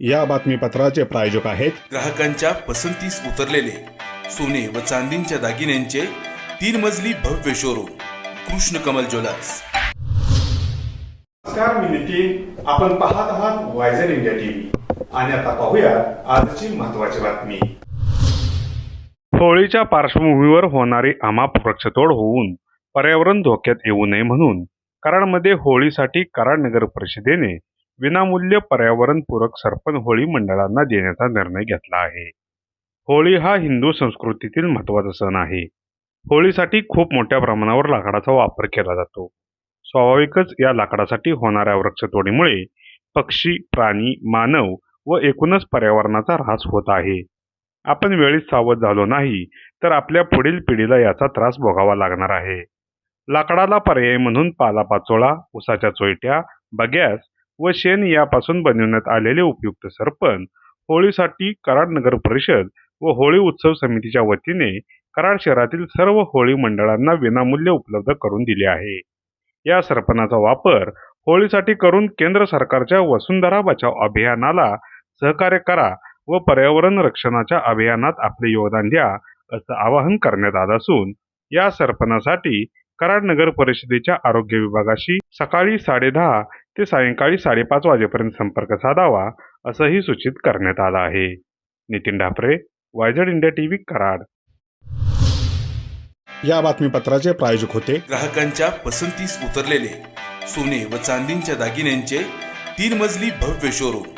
या बातमीपत्राचे प्रायोजक आहेत ग्राहकांच्या पसंतीस उतरलेले सोने व चांदींच्या दागिन्यांचे तीन मजली भव्य शोरूम कृष्ण कमल ज्वेलर्स. नमस्कार मी नितीन. आपण पाहत आहात वायझर इंडिया टीव्ही आणि आता पाहूया आजची महत्वाची बातमी. होळीच्या पार्श्वभूमीवर होणारी अमाप वृक्षतोड होऊन पर्यावरण धोक्यात येऊ नये म्हणून कराडमध्ये होळीसाठी कराड नगर परिषदेने विनामूल्य पर्यावरणपूरक सरपण होळी मंडळांना देण्याचा निर्णय घेतला आहे. होळी हा हिंदू संस्कृतीतील महत्त्वाचा सण आहे. होळीसाठी खूप मोठ्या प्रमाणावर लाकडाचा वापर केला जातो. स्वाभाविकच या लाकडासाठी होणाऱ्या वृक्षतोडीमुळे पक्षी प्राणी मानव व एकूणच पर्यावरणाचा ऱ्हास होत आहे. आपण वेळीच सावध झालो नाही तर आपल्या पुढील पिढीला याचा त्रास भोगावा लागणार आहे. लाकडाला पर्याय म्हणून पालापाचोळा उसाच्या चोयट्या बग्यास व शेण यापासून बनवण्यात आलेले उपयुक्त सरपण होळीसाठी कराड नगर परिषद व होळी उत्सव समितीच्या वतीने कराड शहरातील सर्व होळी मंडळांना विनामूल्य उपलब्ध करून दिले आहे. या सरपणाचा वापर होळीसाठी करून केंद्र सरकारच्या वसुंधरा बचाव अभियानाला सहकार्य करा व पर्यावरण रक्षणाच्या अभियानात आपले योगदान द्या असं आवाहन करण्यात आलं असून या सरपणासाठी कराड नगर परिषदेच्या आरोग्य विभागाशी सकाळी साडेदहा ते सायंकाळी साडेपाच वाजेपर्यंत संपर्क साधावा असंही सूचित करण्यात आलं आहे. नितीन ढापरे वायझड इंडिया टीव्ही कराड. या बातमीपत्राचे प्रायोजक होते. ग्राहकांच्या पसंतीस उतरलेले सोने व चांदींच्या दागिन्यांचे तीन मजली भव्य शोरूम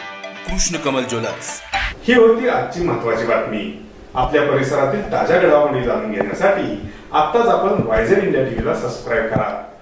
कृष्ण कमल ज्वेलर्स. ही होती आजची महत्वाची बातमी. आपल्या परिसरातील ताज्या घडामोडी जाणून घेण्यासाठी आत्ताच आपण वायझर इंडिया टीव्हीला सबस्क्राईब करा.